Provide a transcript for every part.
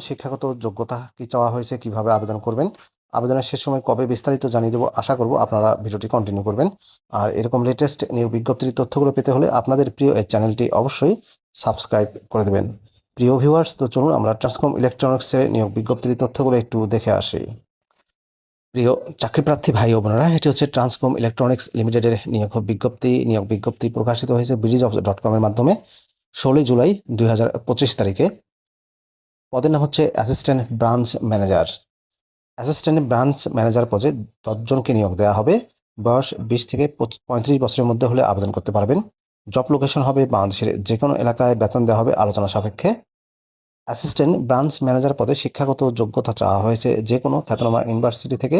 শিক্ষাগত যোগ্যতা কি চাওয়া হয়েছে, কীভাবে আবেদন করবেন, আবেদনের শেষ সময় কবে বিস্তারিত জানিয়ে দেবো আশা করব আপনারা ভিডিওটি কন্টিনিউ করবেন। আর এরকম লেটেস্ট নিয়োগ বিজ্ঞপ্তির তথ্যগুলো পেতে হলে আপনাদের প্রিয় এই চ্যানেলটি অবশ্যই সাবস্ক্রাইব করে দেবেন। প্রিয় ভিউয়ার্স তো চলুন আমরা ট্রান্সকম ইলেকট্রনিক্সে নিয়োগ বিজ্ঞপ্তির তথ্যগুলো একটু দেখে আসি। প্রিয় চাকরিপ্রার্থী ভাই ও বোনেরা এটি হচ্ছে ট্রান্সকম ইলেকট্রনিক্স লিমিটেডের নিয়োগ বিজ্ঞপ্তি নিয়োগ বিজ্ঞপ্তি প্রকাশিত হয়েছে ব্রিজ অফ ডট কমের মাধ্যমে ষোলোই জুলাই দুই হাজার পঁচিশ তারিখে পদের নাম হচ্ছে assistant branch manager assistant branch manager পদে দশজনকে নিয়োগ দেওয়া হবে। বয়স বিশ থেকে পঁয়ত্রিশ বছরের মধ্যে হলে আবেদন করতে পারবেন। জব লোকেশন হবে বাংলাদেশের যে কোনো এলাকায় বেতন দেওয়া হবে আলোচনা সাপেক্ষে। অ্যাসিস্ট্যান্ট ব্রাঞ্চ ম্যানেজার পদে শিক্ষাগত যোগ্যতা চাওয়া হয়েছে যে কোনো খ্যাতনামা ইউনিভার্সিটি থেকে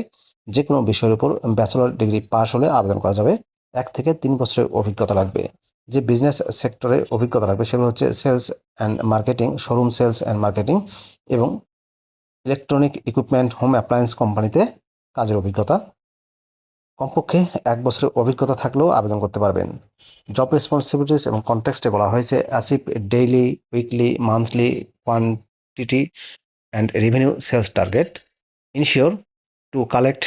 যে কোনো বিষয়ের উপর ব্যাচেলর ডিগ্রি পাশ হলে আবেদন করা যাবে। এক থেকে তিন বছরের অভিজ্ঞতা লাগবে। যে বিজনেস সেক্টরে অভিজ্ঞতা লাগবে সেগুলো হচ্ছে sales and marketing showroom sales and marketing এবং ইলেকট্রনিক ইকুইপমেন্ট হোম অ্যাপ্লায়েন্স কোম্পানিতে কাজের অভিজ্ঞতা। কমপক্ষে এক বছরের অভিজ্ঞতা থাকলেও আবেদন করতে পারবেন। জব রেসপন্সিবিলিটিস এবং কন্টেক্সটে বলা হয়েছে অ্যাসিপ daily weekly monthly quantity and revenue sales target ensure to collect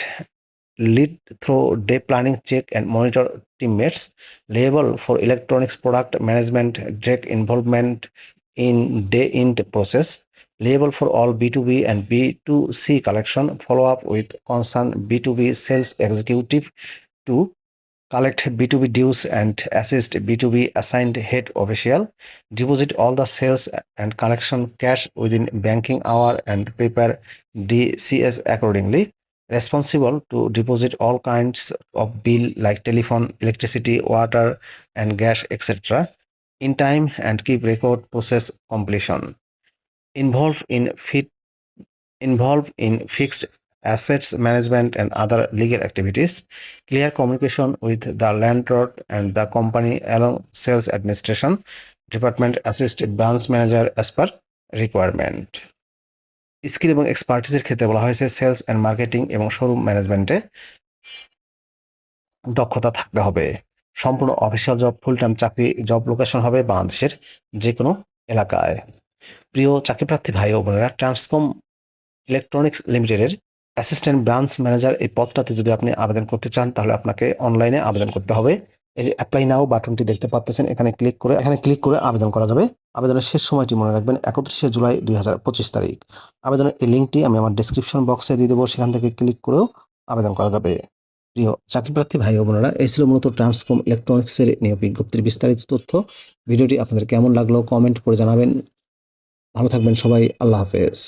lead through day planning check and monitor teammates liable for electronics product management direct involvement in day in the process liable for all b2b and b2c collection follow up with concerned b2b sales executive to collect b2b dues and assist b2b assigned head official deposit all the sales and collection cash within banking hour and prepare dcs accordingly responsible to deposit all kinds of bill like telephone electricity water and gas etc in time and keep record process completion. Involved in fit involved in fixed assets management and other legal activities. Clear communication with the landlord and the company along sales administration department assist branch manager as per requirement skill এবং এক্সপার্টিসের ক্ষেত্রে বলা হয়েছে sales and marketing এবং showroom ম্যানেজমেন্টে দক্ষতা থাকতে হবে। সম্পূর্ণ অফিসিয়াল জব ফুল টাইম চাকরি জব লোকেশন হবে বাংলাদেশের যে কোনো এলাকায়। প্রিয় চাকরিপ্রার্থী ভাই ও বোনেরা ট্রান্সকম ইলেকট্রনিক্স লিমিটেডের অ্যাসিস্ট্যান্ট ব্রাঞ্চ ম্যানেজার এই পদটাতে যদি আপনি আবেদন করতে চান, তাহলে আপনাকে অনলাইনে আবেদন করতে হবে। এই যে অ্যাপ্লাই নাও বাটনটি দেখতে পাচ্ছেন এখানে ক্লিক করে, এখানে ক্লিক করে আবেদন করা যাবে। আবেদনের শেষ সময়টি মনে রাখবেন একত্রিশে জুলাই দুই হাজার পঁচিশ তারিখ। আবেদনের এই লিঙ্কটি আমি আমার ডিসক্রিপশন বক্সে দিয়ে দেবো, সেখান থেকে ক্লিক করেও আবেদন করা যাবে। প্রিয় চাকরিপ্রার্থী ভাই ও বোনেরা, এই ছিল মূলত ট্রান্সকম ইলেকট্রনিক্সের নিয়োগ বিজ্ঞপ্তির বিস্তারিত তথ্য। ভিডিওটি আপনাদের কেমন লাগল কমেন্ট করে জানাবেন। ভালো থাকবেন সবাই, আল্লাহ হাফেজ।